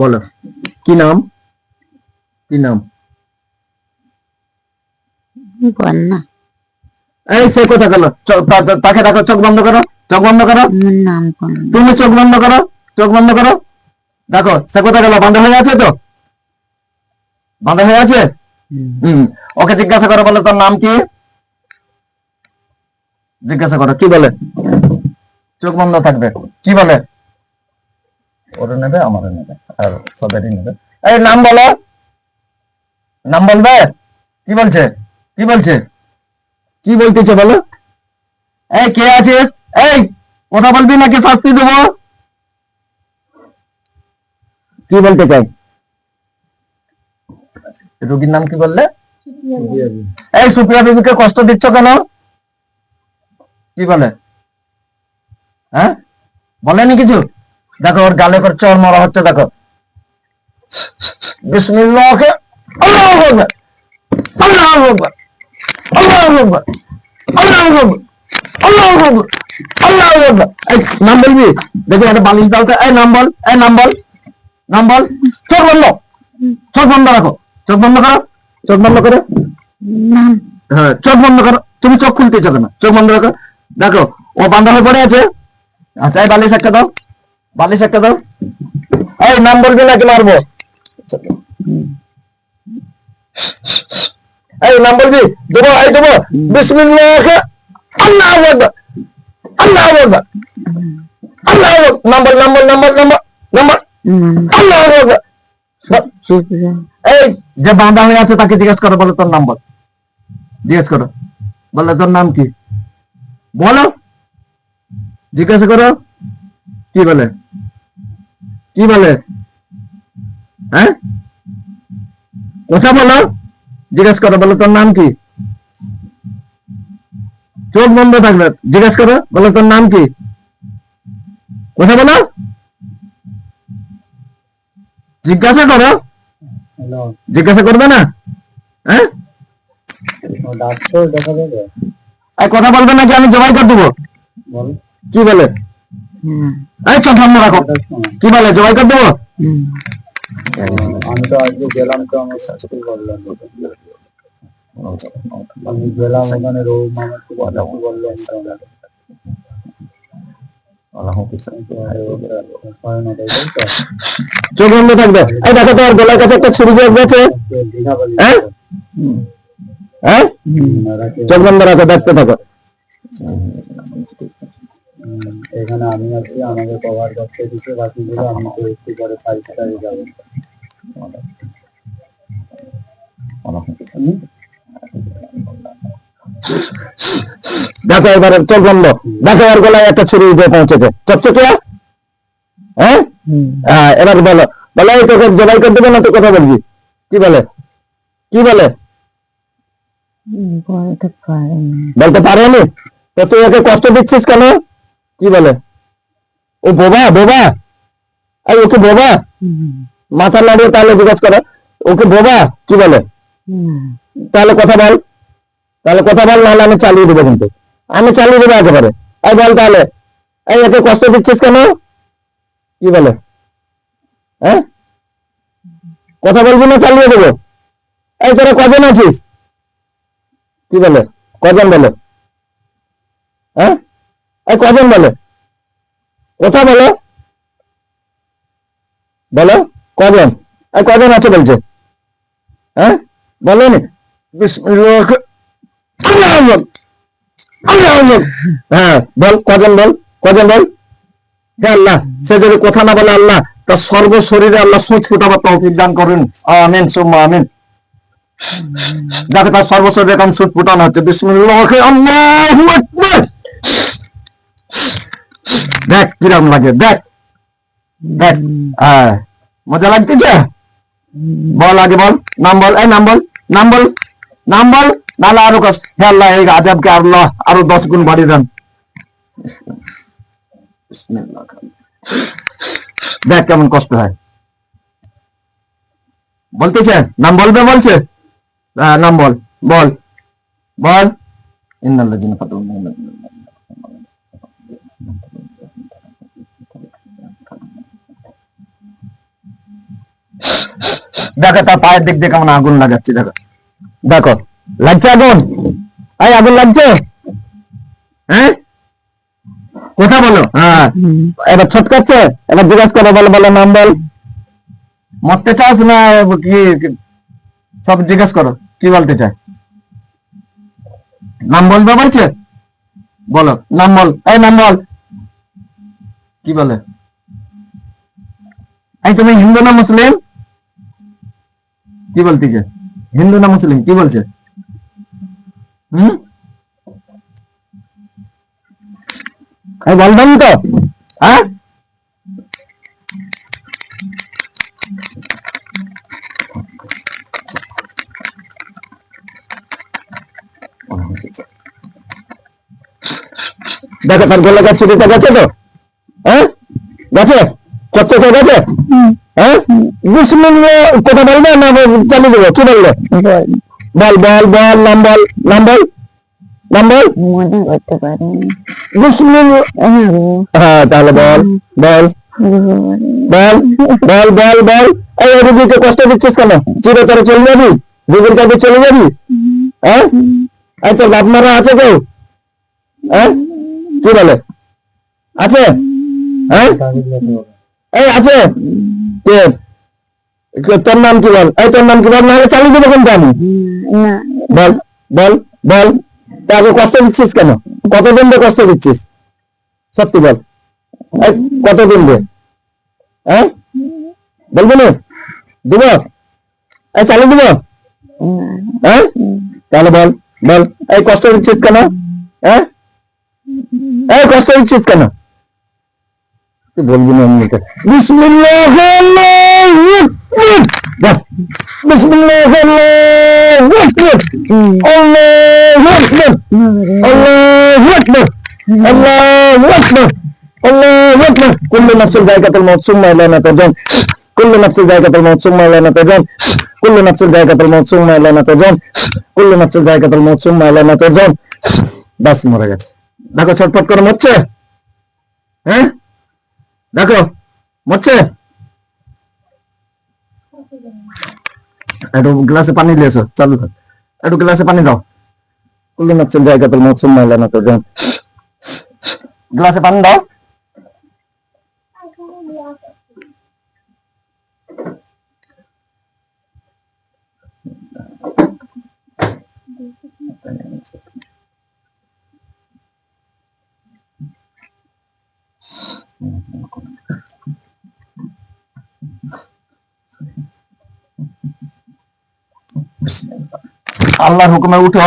বলো। কি নাম? কি নাম? এই সে কথা গেল? তাকে দেখো চোখ বন্ধ করো চোখ বন্ধ করো। তুমি চোখ বন্ধ করো চোখ বন্ধ করো। দেখো সে কথা গেল? বন্ধ হয়ে আছে তো? বন্ধ হয়ে আছে? হম। ওকে জিজ্ঞাসা করো বলে তোর নাম কি? জিজ্ঞাসা করো কি বলে? চোখ বন্ধ থাকবে। কি বলে? ওরে নেবে আমারও নেবে আর সবারই নেবে। এই নাম বলো। নাম বলবে? কি বলছে? কি বলছে? কি বলতেছে বলো? এই কে আছিস? এই কথা বলবি নাকি? শাস্তি দেবো। কি বলতে চাই? রোগীর নাম কি বললে? এই সুপ্রিয়া বিবিকে কষ্ট দিচ্ছ কেন? কি বলে? হ্যাঁ? বলেনি কিছু? দেখো ওর গালে করে চর মারা হচ্ছে দেখো। বিসমিল্লাহ আল্লাহু আকবার আল্লাহু আকবার আল্লাহু আকবার আল্লাহু আকবার আল্লাহু আকবার আল্লাহু আকবার। এই নাম বলবি? দেখি একটা বালিশ দাও তো। এই নাম বল এই নাম বল নাম বল। চোখ বন্ধ। চোখ বন্ধ রাখো। চোখ বন্ধ করো। চোখ বন্ধ করো। হ্যাঁ চোখ বন্ধ করো। তুমি চোখ খুলতেছো কেন? চোখ বন্ধ রাখো। দেখো ও বান্ধা হয়ে পড়ে আছে। আচ্ছা এই বালিশ একটা দাও। বালিশ একটা দাও। এই নাম বলবি নাকি মারবো? এই নাম বলবি দেবো, এই দেবো, বিসমিল্লাহ আল্লাহ আকবার আল্লাহ আকবার আল্লাহ আকবার। Number number number number number. নাম আল্লাহ আকবার। এই, যে বাঁধা হয়ে আছে, তাকে জিজ্ঞেস করো, বলো তোর নাম বল জিজ্ঞেস করো। বলে, তোর নাম কি? বলো। জিজ্ঞাসা করো। কি বলে? কি বলে? হ্যাঁ? কথা বলো। জিজ্ঞেস করো বলো তোর নাম কি? চোখ বন্ধ থাকবে। জিজ্ঞেস করো বলো তোর নাম কি? কথা বলো। জিজ্ঞাসা করো। জিজ্ঞাসা করবে না? হ্যাঁ? কথা বলবে নাকি আমি জবাই করে দেবো? কি বলে? এই চোখ বন্ধ রাখো। কি বলে জবাই করে দেবো? আমি তো আজকে গেলাম তো আমার শাশুড়ি বললেন আমি গেলাম ওখানে রৌ মামার খুব কথা বললেন না তাই তো চোখ বন্ধ থাকবে। এই দেখো তোমার গলার কাছে একটা ছুরি যোগ গেছে হ্যাঁ? হ্যাঁ? চোখ বন্ধ রাখো দেখতে থাকো। এখানে আমি আছি আমাকে কভার করতে দিচ্ছে বাকিগুলো আমি তো একটু পরে ফাইভ স্টারে যাব দেখো এবারে চোখ বন্ধ। দেখো ওর গলায় একটা ছুরি পৌঁছেছে। চকচকিয়া? হ্যাঁ? হ্যাঁ, এবার বলো। বলো এই তোকে জবাই করে দেবে না তো কথা বলবি? কি বলে? কি বলে? বলতে পারি না বলতে পারেনি? তো তুই ওকে কষ্ট দিচ্ছিস কেন? কি বলে? ও বোবা বোবা? এই ওকে বোবা। মাথা নাড়িয়ে তাহলে জিজ্ঞেস করো। ওকে বোবা? কি বলে? তাহলে কথা বল। তাহলে কথা বল, নাহলে আমি চালিয়ে দেবো কিন্তু। আমি চালিয়ে দেবো একেবারে। আর বল তাহলে এই ওকে কষ্ট দিচ্ছিস কেন? কি বলে? হ্যাঁ? কথা বলবি না, চালিয়ে দেবো। এই তোরা কজন আছিস? কি বলে? কজন বলে? হ্যাঁ? কজন বলে? কথা বলো। বলো, কজন? কজন আছে বলছে? হ্যাঁ? বলেন? হ্যাঁ বল, কজন বল? কজন বল? আল্লাহ, সে যদি কথা না বলে আল্লাহ, তার সর্ব শরীরে আল্লাহ দান দেখো তার সর্ব এখন ফুটানো হচ্ছে। বিসমিল্লাহ দেখ, কীরকম লাগে, দেখ। দেখ হ্যাঁ মজা লাগতেছে? বল আগে বল, নাম বল, এই নাম বল নাম বল নাম বল, নাহলে আরও কষ্ট। হে আল্লাহ, এই আজাবকে আল্লাহ আরও দশ গুণ বাড়িয়ে দেন। দেখ কেমন কষ্ট হয়। বলতেছে? নাম বলবে বলছে? নাম বল বল। বল। ইন্নাল্লাযিনা ফাতাহু দেখো, তার পায়ের দিক দিয়ে কেমন আগুন লাগাচ্ছে, দেখো। দেখো, লাগছে আগুন? এই আগুন লাগছে? হ্যাঁ? কথা বলো। হ্যাঁ। এবার ছটকাচ্ছে? এবার জিজ্ঞাসা করো, বলো বলো, নাম বল। মরতে চাস না, কি সব জিজ্ঞেস করো, কি বলতে চায়? নাম বলবে বলছে? বলো, নাম বল। এই নাম বল। কি বলে? এই তুমি হিন্দু না মুসলিম? কি বলতেছে? হিন্দু না মুসলিম? কি বলছে? হুম? বলবেন তো। হ্যাঁ? দেখো, তার গলা গাছ ছুটিটা গেছে তো? হ্যাঁ? গেছে? গেছে হ্যাঁ? কথা বলবে না চালিয়ে দেবো। কি বল বল বল বল নাম বল নাম বল নাম বল। মনে করতে পারিনি। বিসমিল্লাহ হ্যাঁ তাহলে বল বল। বল বল বল বল। এই রুগীকে কষ্ট দিচ্ছিস কেন? চিরতরে চলে যাবি? রুগীর কাছে চলে যাবি? হ্যাঁ? এই তোর বাপ মারা আছে কেউ? হ্যাঁ? কি বলে? আছে? হ্যাঁ। এই আছে। তোর নাম কি বল? এই তোর নাম কি বল? নাহলে চালিয়ে দেবো কিন্তু আমি। বল বল বল। তাকে কষ্ট দিচ্ছিস কেন? কতদিন ধরে কষ্ট দিচ্ছিস? সত্যি বল। কতদিন ধরে হ্যাঁ? বলব না? দিব? এই চালিয়ে দিব? হ্যাঁ? তাহলে বল বল। এই কষ্ট দিচ্ছিস কেন? হ্যাঁ? এই কষ্ট দিচ্ছিস কেন? বলবি না করে। বিসমিল্লাহ। বিসমিল্লাহ আল্লাহু আকবার। আল্লাহু আকবার। আল্লাহু আকবার। আল্লাহু আকবার। কুল্লু নাফসিন যায়কাতুল মউত সুম্মা ইলাইনা তুরজাউন কুল্লু নাফসিন যায়কাতুল মউত সুম্মা ইলাইনা তুরজাউন কুল্লু নাফসিন যায়কাতুল মউত সুম্মা ইলাইনা তুরজাউন কুল্লু নাফসিন যায়কাতুল মউত সুম্মা ইলাইনা তুরজাউন বাস মরে গেছে দেখো ছটফট করে মরছে হ্যাঁ দেখো মরছে একটু গ্লাসে পানি নিয়ে এসো চালু থাক একটু গ্লাসে পানি দাও কুল্লু নাফসিন যায়কাতুল মউত সুম্মা ইলাইনা তুরজাউন গ্লাসে পানি দাও আল্লাহর হুকুমে উঠো।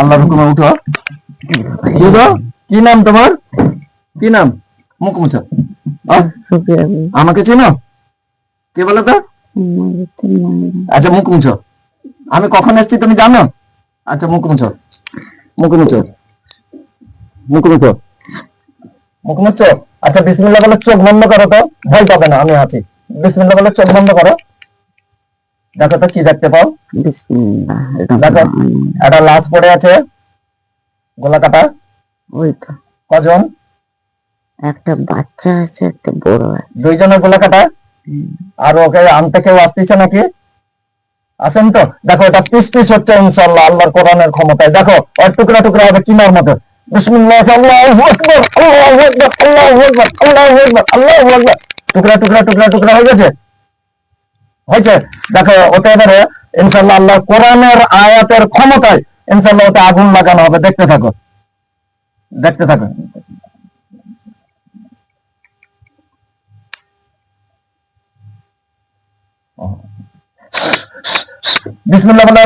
আল্লাহর হুকুমে উঠো। বুঝো? কি নাম তোমার? কি নাম? মুখ মুছো। আমাকে চিনো? কে বলো তো। আচ্ছা মুখ মুছো। আমি কখন এসেছি তুমি জানো? আচ্ছা মুখ মুছো। মুখ মুছো। মুখ মুছো। মুখ মুছো? আচ্ছা বিসমিল্লাহ বলে চোখ বন্ধ করো তো। ভয় পাবে না আমি আছি। বিসমিল্লাহ বলে চোখ বন্ধ করো। দেখো তো কি দেখতে পাও? দেখো একটা লাশ পড়ে আছে গলা কাটা। ওই তো কজন? একটা বাচ্চা আছে একটা বড় দুইজনের গলা কাটা। আর ওকে আনতে কেউ আসতেছে নাকি? আসেন তো। দেখো এটা পিস পিস হচ্ছে ইনশাআল্লাহ আল্লাহর কোরআনের ক্ষমতায়। দেখো ওর টুকরা টুকরা হবে কিমার মতো। বিসমিল্লাহ আল্লাহু আকবার আল্লাহু আকবার আল্লাহু আকবার আল্লাহু আকবার আল্লাহু আকবার। টুকরা টুকরা টুকরা টুকরা হয়ে গেছে। হয়েছে। দেখো, ওটা এবারে ইনশাআল্লাহ আল্লাহর কোরআনের আয়াতের ক্ষমতায় ইনশাআল্লাহ ওটা আগুন লাগানো হবে। দেখতে থাকো। দেখতে থাকো।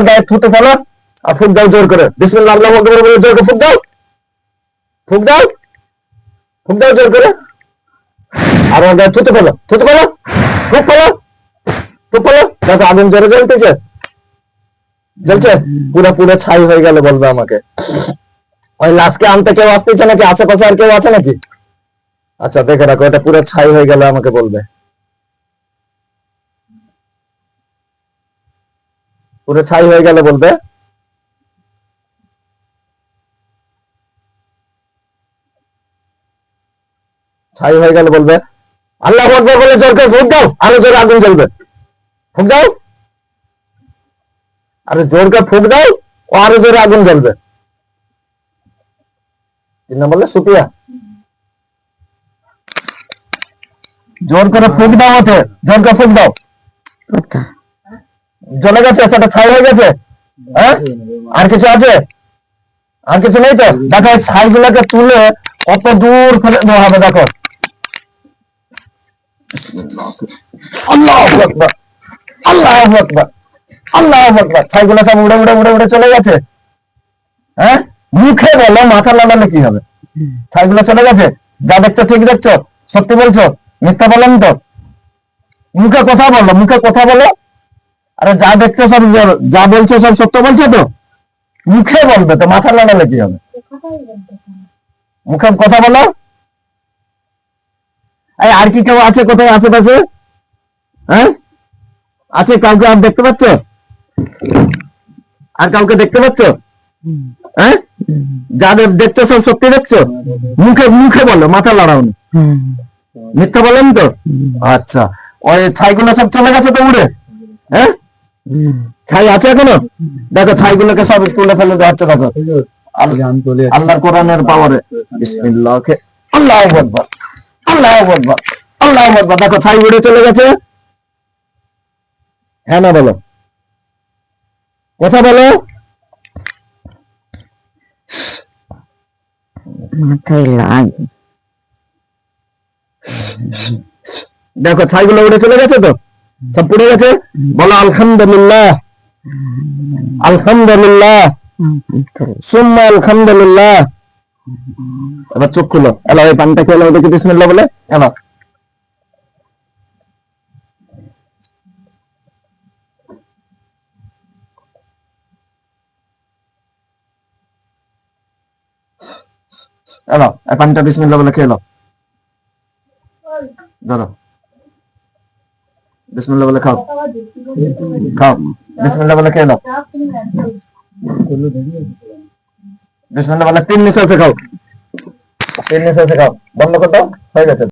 গায়ে থুতে ফেলো আর দাও জোর করে। আল্লাহ দাও। ফুক দাও। ফুক দাও জোর করে। আর ওর গায়ে থুতে ফেলো। থুতে ফেলো। ফুক ফেলো। ফেলো দেখো, আগুন জোরে জ্বলতেছে। জ্বলছে? পুরো পুরো ছাই হয়ে গেল বলবে আমাকে। ওই লাশকে আনতে কেউ আসতেছে নাকি? আশেপাশে আর কেউ আছে নাকি? আচ্ছা দেখে রাখো, এটা পুরো ছাই হয়ে গেলে আমাকে বলবে। পুরো ছাই হয়ে গেলে বলবে। ছাই হয়ে গেলে বলবে। আল্লাহ আকবর বলে জোর করে ফুক দাও, আরও জোরে আগুন জ্বলবে। ফুক দাও। আরে জোর করে ফুক দাও ও আরও জোরে আগুন জ্বলবে। কি নাম বললে সুপিয়া জোর করে ফুক দাও ওতে জোর করে ফুক দাও। জ্বলে গেছে সেটা ছাই হয়ে গেছে। হ্যাঁ? আর কিছু আছে? আর কিছু নেই তো? দেখো ছাই গুলাকে তুলে কত দূর ফেলে দেওয়া হবে দেখো। আল্লাহ আকবার। হ্যাঁ? মুখে বলো, মাথা লাগালে কি হবে? ছাইগুলো চলে গেছে? যা দেখছ, ঠিক দেখছ? সত্যি বলছো? মিথ্যা বলেন তো? মুখে কথা বলো, মুখে কথা বলো। আরে যা দেখছ সব যা- যা বলছো সব সত্য বলছো তো? মুখে বলবে তো, মাথা লাগালে কি হবে? মুখে কথা বলো। আর কি কেউ আছে কোথায় আশেপাশে? হ্যাঁ? আছে, কাউকে আর দেখতে পাচ্ছ? আর কাউকে দেখতে পাচ্ছ? হ্যাঁ? যাদের দেখছ, সব সত্যি দেখছ? মুখে মুখে বলো, মাথা লড়াও মিথ্যা বলেন তো? আচ্ছা। ওই ছাইগুলো সব চলে গেছে তো উড়ে? হ্যাঁ? ছাই আছে এখনও? দেখো, ছাইগুলোকে সব তুলে ফেলে দেওয়া দেখো। আল- জান চলে আল্লাহর কোরআনের পাওয়ারে বিসমিল্লাহ আল্লাহ আল্লাহ আল্লাহ দেখো, ছাই উড়ে চলে গেছে। হ্যাঁ না বলো। কথা বলো। মাথায় লাগে দেখো ছাইগুলো উড়ে চলে গেছে তো? সব পুড়ে গেছে? বলো আলহামদুলিল্লাহ। আলহামদুলিল্লাহ। সুম্মা আলহামদুলিল্লাহ। এবার চোখ খুলো। এলা ওই পানটা বিসমিল্লাহ বলে। এলা। এলো পানটা বিসমিল্লাহ খেয়ে এলো। ধরো। বিসমিল্লাহ বলে খাও। খাও। বিসমিল্লাহ বলে খেলো বিসমিল্লাহ বলে তিন নিঃশ্বাসে খাও। তিন নিঃশ্বাসে খাও। বন্ধ করো। হয়ে গেছে।